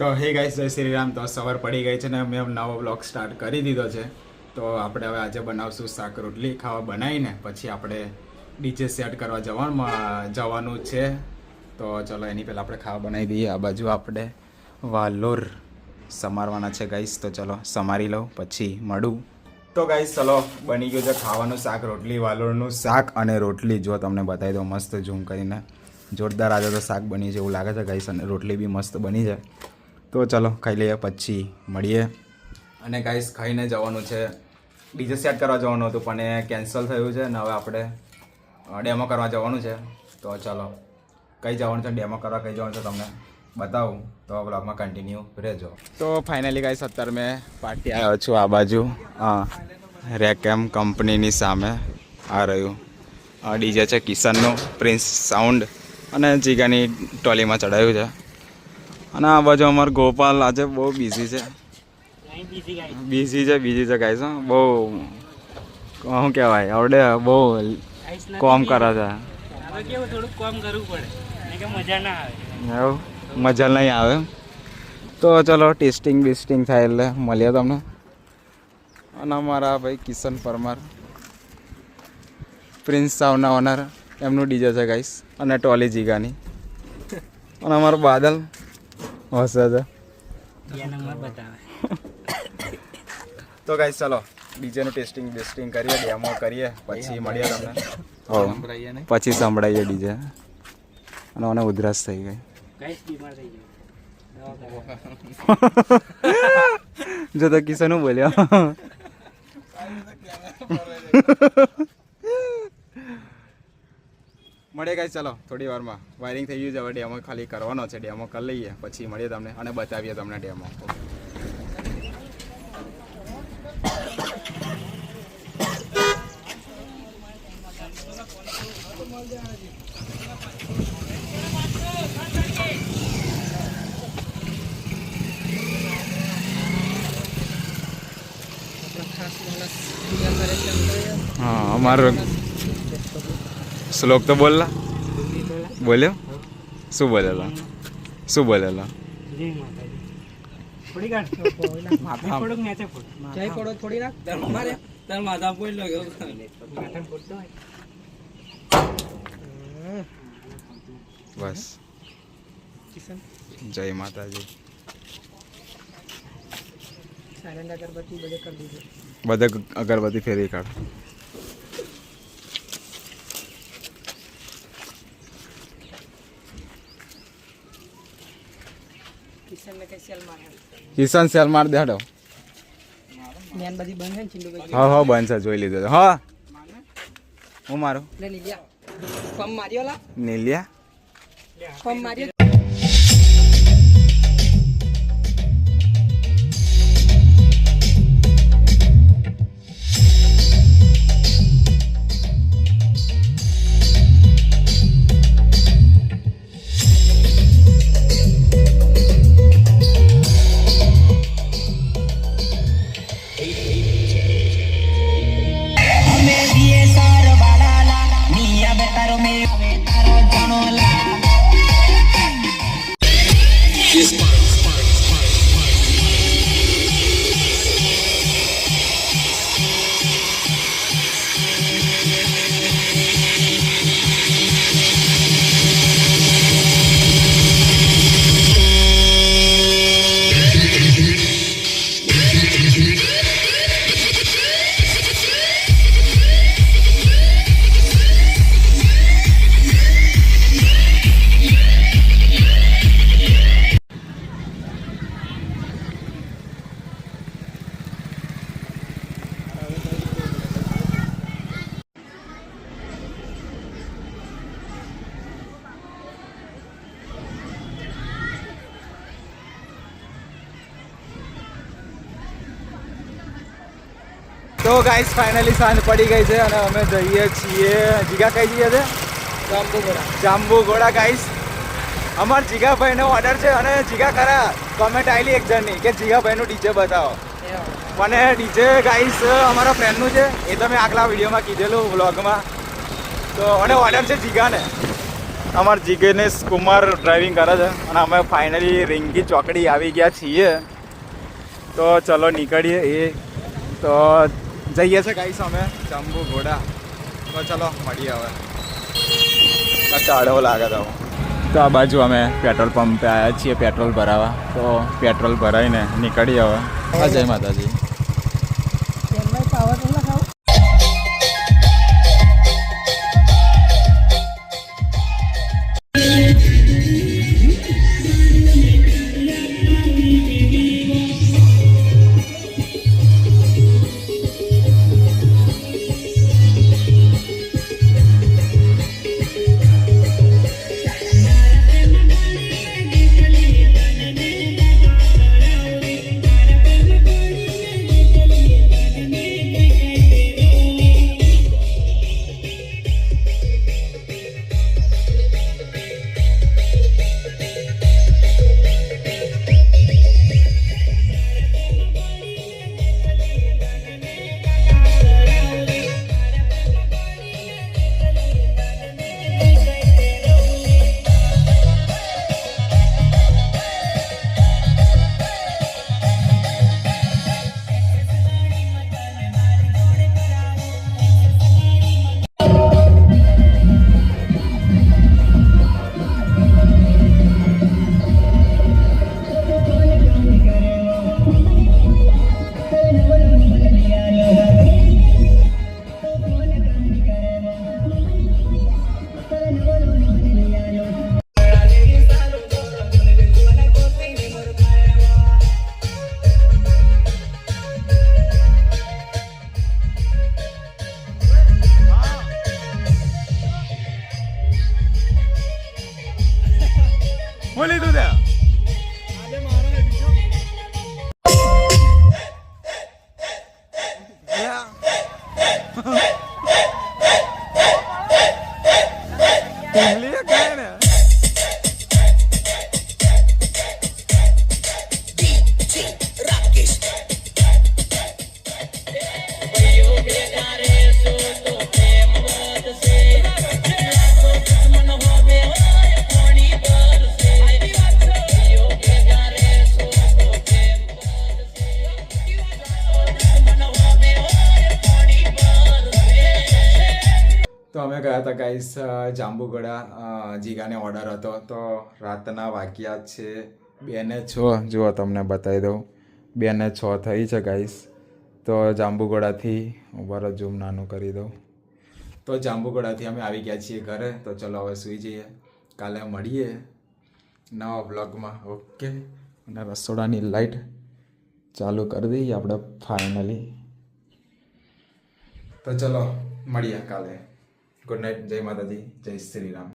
તો હે ગાઈસ જય શ્રી રામ. તો, સવાર પડી ગઈ છે ને, મેં નવો બ્લોગ સ્ટાર્ટ કરી દીધો છે. તો, આપણે હવે આજે બનાવશું શાક રોટલી ખાવા બનાવીને, પછી આપણે ડીજે સેટ કરવા જવાનું જવાનું છે. તો, ચલો, એની પહેલાં આપણે ખાવા બનાવી દઈએ. આ બાજુ આપણે વાલોર સમારવાના છે ગાઈસ તો, ચલો, સમારી લઉં, પછી મળું. તો ગાઈસ ચલો, બની ગયું છે ખાવાનું શાક રોટલી, વાલોરનું શાક અને રોટલી. જો, તમને બતાવી દો મસ્ત ઝૂમ કરીને. જોરદાર આજે તો શાક બની છે એવું લાગે છે ગાઈસ અને રોટલી બી મસ્ત બની છે. તો ચાલો ખાઈ લઈએ, પછી મળીએ. અને ગાઈસ ખાઈને જવાનું છે. ડીજે સેટ કરવા જવાનું હતું, પણ એ કેન્સલ થયું છે ને હવે આપણે ડેમો કરવા જવાનું છે. તો ચાલો, કઈ જવાનું છે? ડેમો કરવા કઈ જવાનું છે તમને બતાવું. તો બ્લોગમાં કન્ટિન્યુ રહેજો. તો ફાઇનલી ગાઈસ અત્યારે મેં પાર્ટી આવ્યો છું આ બાજુ. હા રેકેમ કંપનીની સામે આ રહ્યું. ડીજે છે કિશનનું પ્રિન્સ સાઉન્ડ અને જીગાની ટોલીમાં ચડાવ્યું છે. અને આ બાજુ અમારો ગોપાલ આજે બહુ બિઝી છે. બિઝી છે બિઝી છે ગાઈસ બહુ શું કહેવાય આવડે બહુ કોમ કરે છે. મજા નહીં આવે તો ચલો ટેસ્ટિંગ બિસ્ટિંગ થાય એટલે મળીએ તમને. અને અમારા ભાઈ કિશન પરમાર પ્રિન્સ સાવના ઓનર એમનું ડીજે છે ગાઈસ અને ટોલી જીગાની. અને અમારો બાદલ. નંબર બતાવે. તો ગાઈસ ચલો ડીજેનું ટેસ્ટિંગ બેસ્ટિંગ કરીએ ડેમો કરીએ પછી મળીએ તમને. પછી સંભળાઈએ ડીજે અને મને ઉધરસ થઈ ગઈ. કઈ બીમાર થઈ ગયો? જો તો કિશન બોલ્યો. મળીએ ગાઈસ ચાલો થોડી વારમાં. વાયરિંગ થઈ ગયું છે હવે ડેમો ખાલી કરવાનો છે ડેમો કરી લઈએ પછી મળીએ તમને અને બતાવીએ તમને ડેમો હા અમારો શ્લોક તો બોલલા. બોલ્યો? શું બોલેલો? શું બોલેલો? જય માતાજી. થોડી કાઢ થોડુંક નેચે ફૂટ. જય પડો થોડી રાખ મારે તાર માથા પોઈ લો માથા ફૂટતો હોય. બસ. જય માતાજી. બધે અગરબત્તી ફેરવી કાઢ. કિશન સેલ મારે કિશન સેલ માર દે હડો મેન બધી બંધ છે ને ચિંડુ ભાઈ હા હા બંધ છે જોઈ લીધો હા. હું મારો? લે નીલિયા. પમ માર્યો લા? નીલિયા? પમ માર્યો તો ગાઈસ ફાઇનલી સાંજ પડી ગઈ છે અને અમે જઈએ છીએ. જીગા કઈ જઈએ છે? જાંબુગોડા જાંબુ ઘોડા ગાઈસ અમાર જીગાભાઈનો ઓર્ડર છે અને જીગા ખરા કોમેન્ટ આવેલી એક જણની કે જીગાભાઈનું ડીજે બતાવો. મને ડીજે ગાઈસ અમારા ફ્રેન્ડનું છે. એ તમે મેં આગલા વિડીયોમાં કીધેલું વ્લોગમાં તો અને ઓર્ડર છે જીગાને. અમારા જીગેનેશ કુમાર ડ્રાઇવિંગ કરે છે અને અમે ફાઇનલી રિંગી ચોકડી આવી ગયા છીએ. તો ચલો નીકળીએ. એ તો જઈએ છે ગાઈસ અમે, જંબુ ઘોડા. તો ચલો, મળીએ હવે. ટાળો લાગે તો. તો આ બાજુ અમે પેટ્રોલ પંપે આવ્યા છીએ, પેટ્રોલ ભરાવા. તો પેટ્રોલ ભરાઈને નીકળીએ હવે. જય માતાજી. ઢીંગલી કાંઈ ને. ગાઈસ જાંબુગડા જીગાને ઓર્ડર હતો. તો રાતના વાગ્યા છે બે ને છ. જુઓ, તમને બતાવી દઉં. બે ને છ થઈ છે ગાઈસ તો જાંબુગોડાથી ઉપર ઝૂમ નાનું કરી દઉં. તો જાંબુગોડાથી અમે આવી ગયા છીએ ઘરે. તો ચલો હવે સૂઈ જઈએ. કાલે મળીએ નવા બ્લોગમાં ઓકે અને રસોડાની લાઈટ ચાલુ કરી દઈએ આપણે ફાઇનલી તો ચલો, મળીએ કાલે. ગુડ નાઇટ જય માતાજી જય શ્રી રામ